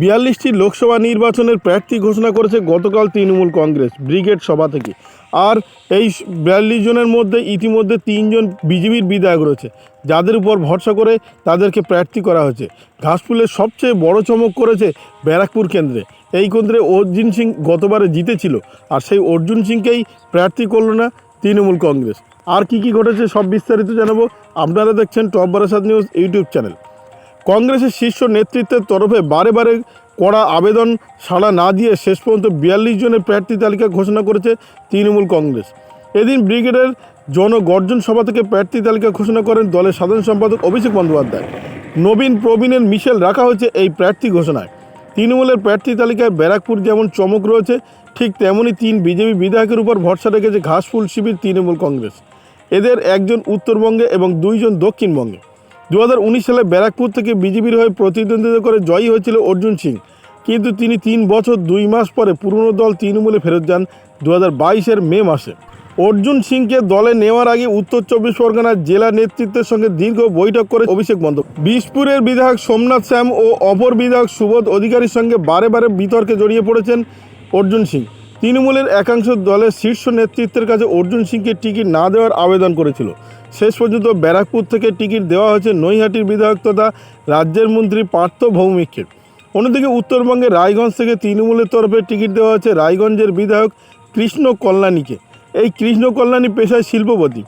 বিয়াল্লিশটি লোকসভা নির্বাচনের প্রার্থী ঘোষণা করেছে গতকাল তৃণমূল কংগ্রেস, ব্রিগেড সভা থেকে। আর এই বিয়াল্লিশ জনের মধ্যে ইতিমধ্যে তিনজন বিজেপির বিধায়ক রয়েছে, যাদের উপর ভরসা করে তাদেরকে প্রার্থী করা হয়েছে। ঘাসফুলের সবচেয়ে বড় চমক করেছে ব্যারাকপুর কেন্দ্রে। এই কেন্দ্রে অর্জুন সিং গতবারে জিতেছিল, আর সেই অর্জুন সিংকেই প্রার্থী করল না তৃণমূল কংগ্রেস। আর কি কি ঘটেছে সব বিস্তারিত জানাব আপনারা দেখছেন top Barasat news YouTube channel. কংগ্রেসের শীর্ষ নেতৃত্বের তরফে বারে বারে করা আবেদন সাড়া না দিয়ে শেষ পর্যন্ত বিয়াল্লিশ জনের প্রার্থী তালিকা ঘোষণা করেছে তৃণমূল কংগ্রেস। এদিন ব্রিগেডের জনগর্জন সভা থেকে প্রার্থী তালিকা ঘোষণা করেন দলের সাধারণ সম্পাদক অভিষেক বন্দ্যোপাধ্যায়। নবীন প্রবীণের মিশেল রাখা হয়েছে এই প্রার্থী ঘোষণায়। তৃণমূলের প্রার্থী তালিকায় ব্যারাকপুর যেমন চমক রয়েছে, ঠিক তেমনই তিন বিজেপি বিধায়কের উপর ভরসা রেখেছে ঘাসফুল শিবির তৃণমূল কংগ্রেস। এদের একজন উত্তরবঙ্গে এবং দুইজন দক্ষিণবঙ্গে। দু হাজার উনিশ সালে ব্যারাকপুর থেকে বিজেপির হয়ে প্রতিদ্বন্দ্বিতা করে জয়ী হয়েছিল অর্জুন সিং। কিন্তু তিনি তিন বছর দুই মাস পরে পুরনো দল তৃণমূলে ফেরত যান দু হাজার মে মাসে। অর্জুন সিংকে দলে নেওয়ার আগে উত্তর চব্বিশ পরগনার জেলা নেতৃত্বের সঙ্গে দীর্ঘ বৈঠক করে অভিষেক বন্দ্যোপাধ্যায় বিশপুরের বিধায়ক সোমনাথ শ্যাম ও অপর বিধায়ক সুবোধ অধিকারীর সঙ্গে বারে বারে বিতর্কে জড়িয়ে পড়েছেন অর্জুন সিং। তৃণমূলের একাংশ দলের শীর্ষ নেতৃত্বের কাছে অর্জুন সিংকে টিকিট না দেওয়ার আবেদন করেছিল। শেষ পর্যন্ত ব্যারাকপুর থেকে টিকিট দেওয়া হয়েছে নৈহাটির বিধায়ক তথা রাজ্যের মন্ত্রী পার্থ ভৌমিককে। অন্যদিকে উত্তরবঙ্গে রায়গঞ্জ থেকে তৃণমূলের তরফে টিকিট দেওয়া হয়েছে রায়গঞ্জের বিধায়ক কৃষ্ণ কল্যাণীকে। এই কৃষ্ণ কল্যাণী পেশায় শিল্পপতি।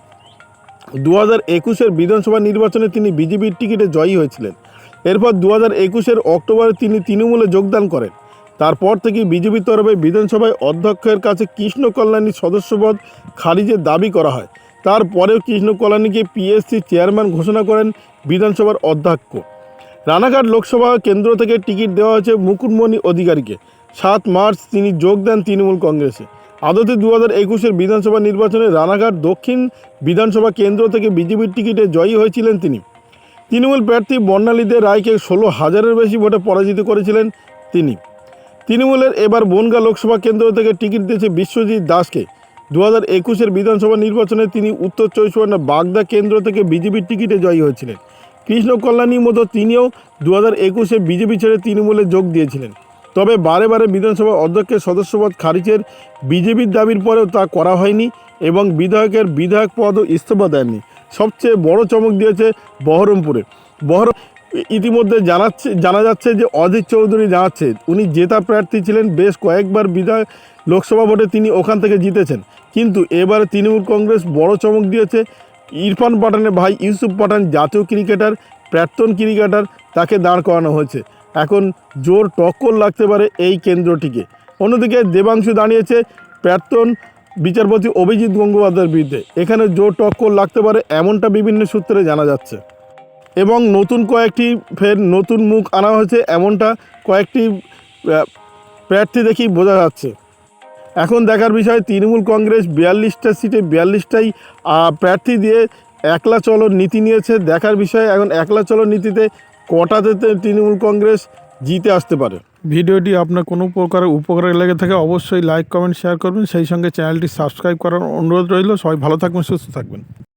দু হাজার একুশের বিধানসভা নির্বাচনে তিনি বিজেপির টিকিটে জয়ী হয়েছিলেন। এরপর দু হাজার একুশের অক্টোবরে তিনি তৃণমূলে যোগদান করেন। তারপর থেকে বিজেপির তরফে বিধানসভায় অধ্যক্ষের কাছে কৃষ্ণ কল্যাণীর সদস্যপদ খারিজের দাবি করা হয়। তারপরেও কৃষ্ণ কল্যাণীকে পিএসসি চেয়ারম্যান ঘোষণা করেন বিধানসভার অধ্যক্ষ। রানাঘাট লোকসভা কেন্দ্র থেকে টিকিট দেওয়া হয়েছে মুকুটমণি অধিকারীকে। সাত মার্চ তিনি যোগ দেন তৃণমূল কংগ্রেসে। আদতে দু হাজার একুশের বিধানসভা নির্বাচনে রানাঘাট দক্ষিণ বিধানসভা কেন্দ্র থেকে বিজেপির টিকিটে জয়ী হয়েছিলেন তিনি। তৃণমূল প্রার্থী বর্ণালীদের রায়কে ষোলো হাজারের বেশি ভোটে পরাজিত করেছিলেন তিনি। তৃণমূলের এবার বনগা লোকসভা কেন্দ্র থেকে টিকিট দিয়েছে বিশ্বজিৎ দাসকে। দু হাজার একুশের বিধানসভা নির্বাচনে তিনি উত্তর চব্বিশ পরগনা বাগদা কেন্দ্র থেকে বিজেপির টিকিটে জয়ী হয়েছিলেন। কৃষ্ণ কল্যাণীর মতো তিনিও দু হাজার একুশে বিজেপি ছেড়ে তৃণমূলে যোগ দিয়েছিলেন। তবে বারে বারে বিধানসভা অধ্যক্ষের সদস্যপদ খারিজের বিজেপির দাবির পরেও তা করা হয়নি এবং বিধায়কের বিধায়ক পদও ইস্তফা দেননি। সবচেয়ে বড় চমক দিয়েছে বহরমপুরে। বহরম ইতিমধ্যে জানাচ্ছে, জানা যাচ্ছে যে অজিত চৌধুরী জানাচ্ছে, উনি জেতা প্রার্থী ছিলেন বেশ কয়েকবার বিধায়ক লোকসভা ভোটে তিনি ওখান থেকে জিতেছেন। কিন্তু এবারে তৃণমূল কংগ্রেস বড় চমক দিয়েছে। ইরফান পাঠানের ভাই ইউসুফ পাঠান জাতীয় ক্রিকেটার, প্রাক্তন ক্রিকেটার, তাকে দাঁড় করানো হয়েছে। এখন জোর টক্কর লাগতে পারে এই কেন্দ্রটিকে। অন্যদিকে দেবাংশু দাঁড়িয়েছে প্রাক্তন বিচারপতি অভিজিৎ গঙ্গোপাধ্যায়ের বিরুদ্ধে। এখানে জোর টক্কর লাগতে পারে এমনটা বিভিন্ন সূত্রে জানা যাচ্ছে। এবং নতুন কয়েকটি ফের নতুন মুখ আনা হয়েছে, এমনটা কয়েকটি প্রার্থী দেখেই বোঝা যাচ্ছে। এখন দেখার বিষয়, তৃণমূল কংগ্রেস বিয়াল্লিশটা সিটে বিয়াল্লিশটাই প্রার্থী দিয়ে একলা চলো নীতি নিয়েছে। দেখার বিষয়, এখন একলা চলো নীতিতে কটাতে তৃণমূল কংগ্রেস জিতে আসতে পারে? ভিডিওটি আপনার কোনো প্রকার উপকারে লেগে থাকে, অবশ্যই লাইক, কমেন্ট, শেয়ার করবেন। সেই সঙ্গে চ্যানেলটি সাবস্ক্রাইব করার অনুরোধ রইল। সবাই ভালো থাকবেন, সুস্থ থাকবেন।